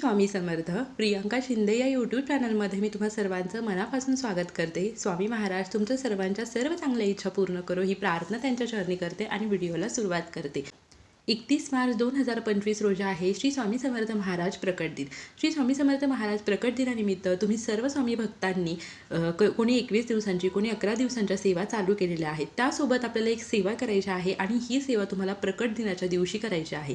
स्वामी समर्थ प्रियांका शिंदे या यूट्यूब चॅनलमध्ये मी तुम्हा सर्वांचं मनापासून स्वागत करते. स्वामी महाराज तुमच्या सर्वांच्या सर्व चांगल्या इच्छा पूर्ण करो ही प्रार्थना त्यांच्या चरणी करते आणि व्हिडिओला सुरुवात करते. एकतीस मार्च दोन हजार पंचवीस रोजी आहे. श्री स्वामी समर्थ महाराज प्रकट दिन. श्री स्वामी समर्थ महाराज प्रकट दिनानिमित्त तुम्ही सर्व स्वामी भक्तांनी क- कोणी एकवीस दिवसांची कोणी अकरा दिवसांच्या सेवा चालू केलेल्या आहेत. त्यासोबत आपल्याला एक सेवा करायची आहे आणि ही सेवा तुम्हाला प्रकट दिनाच्या दिवशी करायची आहे.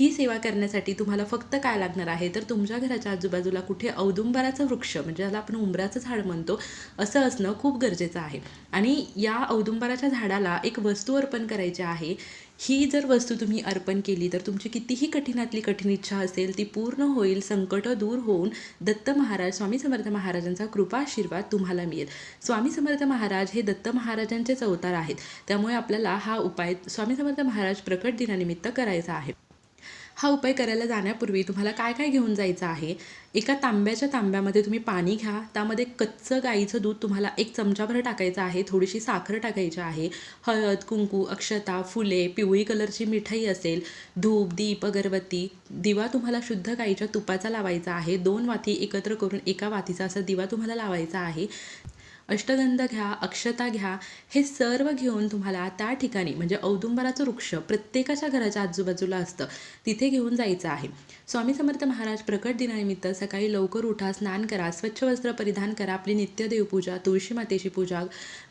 ही सेवा करण्यासाठी तुम्हाला फक्त काय लागणार आहे? तर तुमच्या घराच्या आजूबाजूला कुठे औदुंबराचं वृक्ष म्हणजे ज्याला आपण उंबराचं झाड म्हणतो असं असणं खूप गरजेचं आहे. आणि या औदुंबराच्या झाडाला एक वस्तू अर्पण करायची आहे. ही जर वस्तू तुम्ही अर्पण केली तर तुमची कितीही कठीणातली कठीण इच्छा असेल ती पूर्ण होईल संकट दूर होऊन दत्त महाराज स्वामी समर्थ महाराजांचा कृपा आशीर्वाद तुम्हाला मिळेल. स्वामी समर्थ महाराज हे दत्त महाराजांचेच अवतार आहेत. त्यामुळे आपल्याला हा उपाय स्वामी समर्थ महाराज प्रकट दिनानिमित्त करायचा आहे. हा उपाय करायला जाण्यापूर्वी तुम्हाला काय काय घेऊन जायचं आहे? एका तांब्याच्या तांब्यामध्ये तुम्ही पाणी घ्या. त्यामध्ये कच्चं गाईचं दूध तुम्हाला एक चमचाभर टाकायचं आहे. थोडीशी साखर टाकायची आहे. हळद कुंकू अक्षता फुले पिवळी कलरची मिठाई असेल धूप दीप अगरबत्ती दिवा तुम्हाला शुद्ध गाईच्या तुपाचा लावायचा आहे. दोन वाती एकत्र करून एका वातीचा असा दिवा तुम्हाला लावायचा आहे. अष्टगंध घ्या अक्षता घ्या हे सर्व घेऊन तुम्हाला त्या ठिकाणी म्हणजे औदुंबराचं वृक्ष प्रत्येकाच्या घराच्या आजूबाजूला असतं तिथे घेऊन जायचं आहे. स्वामी समर्थ महाराज प्रकट दिनानिमित्त सकाळी लवकर उठा स्नान करा स्वच्छ वस्त्र परिधान करा आपली नित्यदेवपूजा तुळशी मातेची पूजा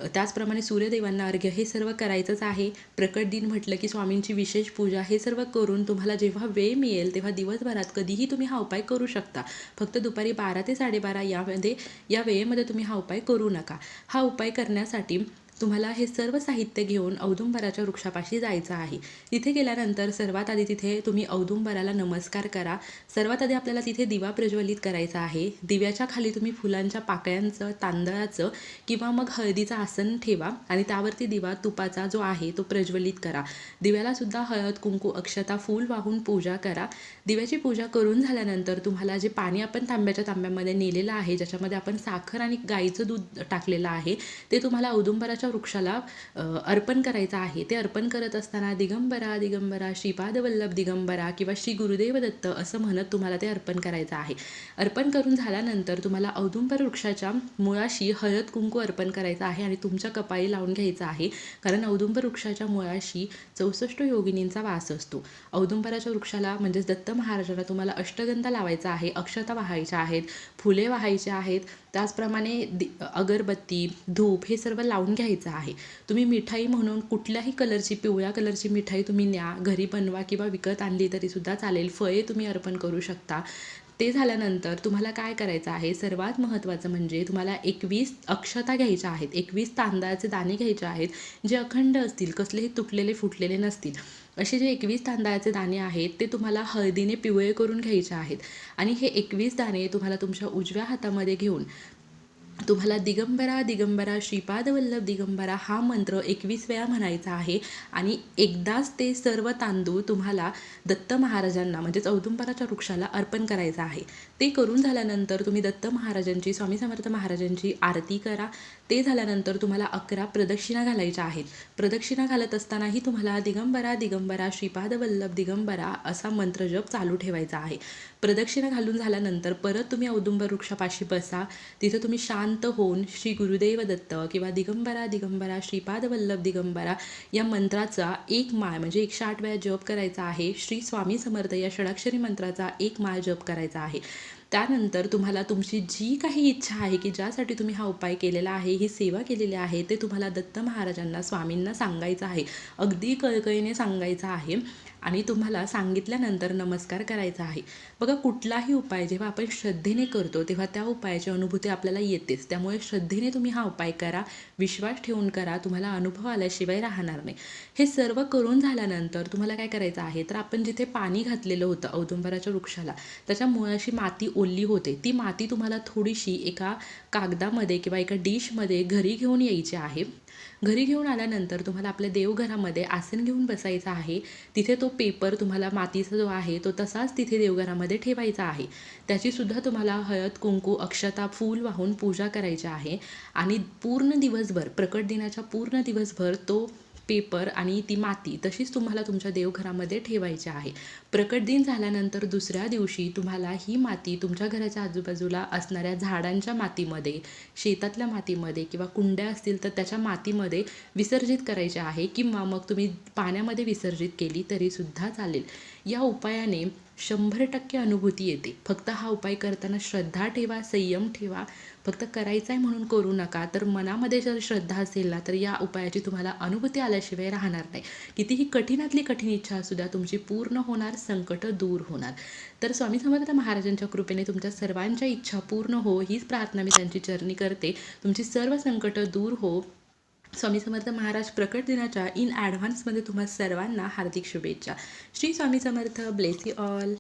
त्याचप्रमाणे सूर्यदेवांना अर्घ्य हे सर्व करायचंच आहे. प्रकट दिन म्हटलं की स्वामींची विशेष पूजा हे सर्व करून तुम्हाला जेव्हा वेळ मिळेल तेव्हा दिवसभरात कधीही तुम्ही हा उपाय करू शकता. फक्त दुपारी बारा ते साडेबारा यामध्ये या वेळेमध्ये तुम्ही हा उपाय करू नका. हा उपाय करण्यासाठी तुम्हाला हे सर्व साहित्य घेऊन औदुंबराच्या वृक्षापाशी जायचं आहे. तिथे गेल्यानंतर सर्वात आधी तिथे तुम्ही औदुंबराला नमस्कार करा. सर्वात आधी आपल्याला तिथे दिवा प्रज्वलित करायचा आहे. दिव्याच्या खाली तुम्ही फुलांच्या पाकळ्यांचं तांदळाचं किंवा मग हळदीचं आसन ठेवा आणि त्यावरती दिवा तुपाचा जो आहे तो प्रज्वलित करा. दिव्याला सुद्धा हळद कुंकू अक्षता फूल वाहून पूजा करा. दिव्याची पूजा करून झाल्यानंतर तुम्हाला जे पाणी आपण तांब्याच्या तांब्यामध्ये नेलेलं आहे ज्याच्यामध्ये आपण साखर आणि गाईचं दूध टाकलेलं आहे ते तुम्हाला औदुंबराच्या वृक्षाला अर्पण करायचं आहे. ते अर्पण करत असताना दिगंबरा दिगंबरा श्रीपादवल्लभ दिगंबरा किंवा श्री गुरुदेव दत्त असं म्हणत तुम्हाला ते अर्पण करायचं आहे. अर्पण करून झाल्यानंतर तुम्हाला औदुंबर वृक्षाच्या मुळाशी हळद कुंकू अर्पण करायचं आहे आणि तुमच्या कपाळी लावून घ्यायचं आहे. कारण औदुंबर वृक्षाच्या मुळाशी चौसष्ट योगिनींचा वास असतो. औदुंबराच्या वृक्षाला म्हणजेच दत्त महाराजांना तुम्हाला अष्टगंधा लावायचा आहे अक्षता वाहायच्या आहेत फुले वाहायचे आहेत त्याचप्रमाणे दि अगरबत्ती धूप हे सर्व लावून घ्यायचं आहे. तुम्ही मिठाई म्हणून कुठल्याही कलरची पिवळ्या कलरची मिठाई तुम्ही न्या घरी बनवा किंवा विकत आणली तरीसुद्धा चालेल. फळे तुम्ही अर्पण करू शकता. ते झाल्यानंतर तुम्हाला काय करायचं आहे? सर्वात महत्त्वाचं म्हणजे तुम्हाला एकवीस अक्षता घ्यायच्या आहेत. एकवीस तांदळाचे दाणे घ्यायचे आहेत जे अखंड असतील कसलेही तुटलेले फुटलेले नसतील. असे जे एकवीस तांदळाचे दाणे आहेत ते तुम्हाला हळदीने पिवळे करून घ्यायचे आहेत. आणि हे एकवीस दाणे तुम्हाला तुमच्या उजव्या हातामध्ये घेऊन तुम्हाला दिगंबरा दिगंबरा श्रीपादवल्लभ दिगंबरा हा मंत्र एकवीस वेळा म्हणायचा आहे. आणि एकदाच ते सर्व तांदूळ तुम्हाला दत्त महाराजांना म्हणजेच औदुंबराच्या वृक्षाला अर्पण करायचं आहे. ते करून झाल्यानंतर तुम्ही दत्त महाराजांची स्वामी समर्थ महाराजांची आरती करा. ते झाल्यानंतर तुम्हाला अकरा प्रदक्षिणा घालायच्या आहेत. प्रदक्षिणा घालत असतानाही तुम्हाला दिगंबरा दिगंबरा श्रीपादवल्लभ दिगंबरा असा मंत्रजप चालू ठेवायचा आहे. प्रदक्षिणा घालून झाल्यानंतर परत तुम्ही औदुंबर वृक्षापाशी बसा. तिथं तुम्ही शांत शांत होऊन श्री गुरुदेव दत्त किंवा दिगंबरा दिगंबरा श्रीपाद वल्लभ दिगंबरा या मंत्राचा एक माळ म्हणजे एकशे आठ वेळा जप करायचा आहे. श्री स्वामी समर्थ या षडाक्षरी मंत्राचा एक माळ जप करायचा आहे. त्यानंतर तुम्हाला तुमची जी काही इच्छा आहे की ज्यासाठी तुम्ही हा उपाय केलेला आहे ही सेवा केलेली आहे ते तुम्हाला दत्त महाराजांना स्वामींना सांगायचं आहे. अगदी कळकळीने सांगायचं आहे आणि तुम्हाला सांगितल्यानंतर नमस्कार करायचा आहे. बघा कुठलाही उपाय जेव्हा आपण श्रद्धेने करतो तेव्हा त्या उपायाची अनुभूती आपल्याला येतेच. त्यामुळे श्रद्धेने तुम्ही हा उपाय करा विश्वास ठेवून करा तुम्हाला अनुभव आल्याशिवाय राहणार नाही. हे सर्व करून झाल्यानंतर तुम्हाला काय करायचं आहे? तर आपण जिथे पाणी घातलेलं होतं औदुंबराच्या वृक्षाला त्याच्या मुळाशी माती ओली होते ती माती तुम्हाला थोडीशी एका कागदामध्ये किंवा एका डिशमध्ये घरी घेऊन यायची आहे. घरी घेऊन आल्यानंतर तुम्हाला आपल्या देवघरामध्ये आसन घेऊन बसायचं आहे. तिथे तो पेपर तुम्हाला मातीचा जो आहे तो तसाच तिथे देवघरामध्ये ठेवायचा आहे. त्याचीसुद्धा तुम्हाला हळद कुंकू अक्षता फूल वाहून पूजा करायची आहे. आणि पूर्ण दिवसभर प्रकट दिनाच्या पूर्ण दिवसभर तो पेपर आणि ती माती तशीच तुम्हाला तुमच्या देवघरामध्ये ठेवायची आहे. प्रकट दिन झाल्यानंतर दुसऱ्या दिवशी तुम्हाला ही माती तुमच्या घराच्या आजूबाजूला असणाऱ्या झाडांच्या मातीमध्ये शेतातल्या मातीमध्ये किंवा कुंड्या असतील तर त्याच्या मातीमध्ये विसर्जित करायची आहे किंवा मग तुम्ही पाण्यामध्ये विसर्जित केली तरीसुद्धा चालेल. या उपायाने शंभर टक्के अनुभूती येते. फक्त हा उपाय करताना श्रद्धा ठेवा संयम ठेवा. फक्त करायचा आहे म्हणून करू नका. तर मनामध्ये जर श्रद्धा असेल ना तर या उपायाची तुम्हाला अनुभूती आल्याशिवाय राहणार नाही. कितीही कठीणातली कठीण इच्छा असू द्या तुमची पूर्ण होणार संकट दूर होणार. तर स्वामी समर्थ महाराजांच्या कृपेने तुमच्या सर्वांच्या इच्छा पूर्ण हो हीच प्रार्थना मी त्यांची चरणी करते. तुमची सर्व संकट दूर हो. स्वामी समर्थ महाराज प्रकट दिनाच्या इन ॲडव्हान्समध्ये तुम्हा सर्वांना हार्दिक शुभेच्छा. Shri Swami Samarth bless you all